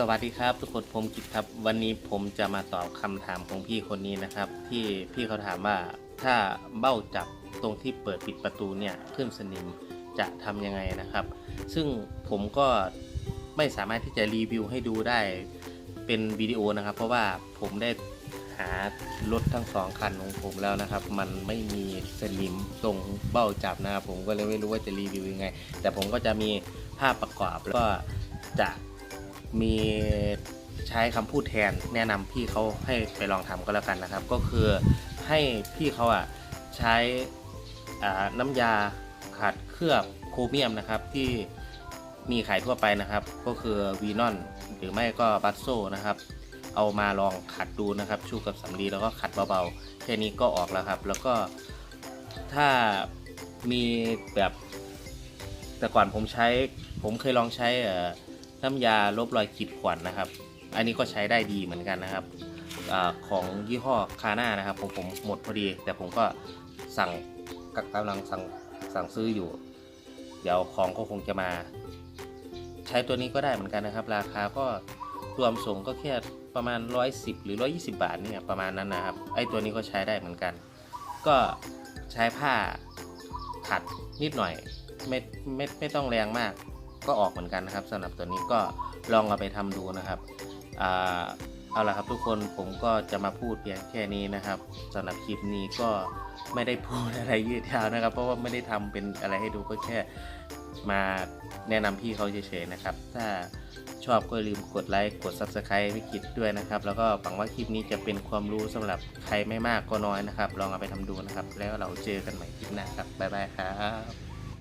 สวัสดีครับ ทุกคนผมกิตครับ วันนี้ผมจะมาตอบคำถามของพี่คนนี้นะครับ ที่พี่เขาถามว่าถ้าเบ้าจับตรงที่เปิดปิดประตูเนี่ยขึ้นสนิมจะทำยังไงนะครับ ซึ่งผมก็ไม่สามารถที่จะรีวิวให้ดูได้เป็นวิดีโอนะครับ เพราะว่าผมได้หารถทั้งสองคันของผมแล้วนะครับ มันไม่มีสนิมตรงเบ้าจับนะครับผมก็เลยไม่รู้ว่าจะรีวิวยังไง แต่ผมก็จะมีภาพประกอบแล้วก็จะ มีใช้คำพูดแทนแนะนำพี่เขาให้ไปลองทำก็แล้วกันนะครับ ก็คือให้พี่เขาอะใช้น้ำยาขัดเคลือบโครเมียมนะครับที่มีขายทั่วไปนะครับ ก็คือวีนอนหรือไม่ก็บัตโซนะครับ เอามาลองขัดดูนะครับ ชูกับสำลีแล้วก็ขัดเบาๆแค่นี้ก็ออกแล้วครับ แล้วก็ถ้ามีแบบแต่ก่อนผมใช้ผมเคยลองใช้เอ่อ น้ำยาลบรอยขีดข่วนนะครับ อันนี้ก็ใช้ได้ดีเหมือนกันนะครับอของยี่ห้อคาน่านะครับผมผมหมดพอดี แต่ผมก็สั่งกำลังสั่งสั่งซื้ออยู่ เดี๋ยวของก็คงจะมา ใช้ตัวนี้ก็ได้เหมือนกันนะครับ ราคาก็รวมส่งก็แค่ประมาณ 110 หรือ 120 บาทเนี่ยประมาณนั้นนะครับ ไอ้ตัวนี้ก็ใช้ได้เหมือนกัน ก็ใช้ผ้าขัดนิดหน่อยไม่ไม่ไม่ต้องแรงมาก ก็ออกเหมือนกันนะครับสำหรับตัวนี้ก็ลองเอาไปทำดูนะครับอเอาละครับทุกคนผมก็จะมาพูดเพียงแค่นี้นะครับสำหรับคลิปนี้ก็ไม่ได้พูดอะไรยืดยาวนะครับ เพราะว่าไม่ได้ทำเป็นอะไรให้ดูก็แค่มาแนะนำพี่เขาเฉยๆนะครับ ถ้าชอบก็ลืมกดไลค์กด Subscribe ไม่คิดด้วยนะครับ แล้วก็หวังว่าคลิปนี้จะเป็นความรู้สำหรับใครไม่มากก็น้อยนะครับ ลองเอาไปทำดูนะครับ แล้วเราเจอกันใหม่คลิปหน้าครับบ๊ายบายครับ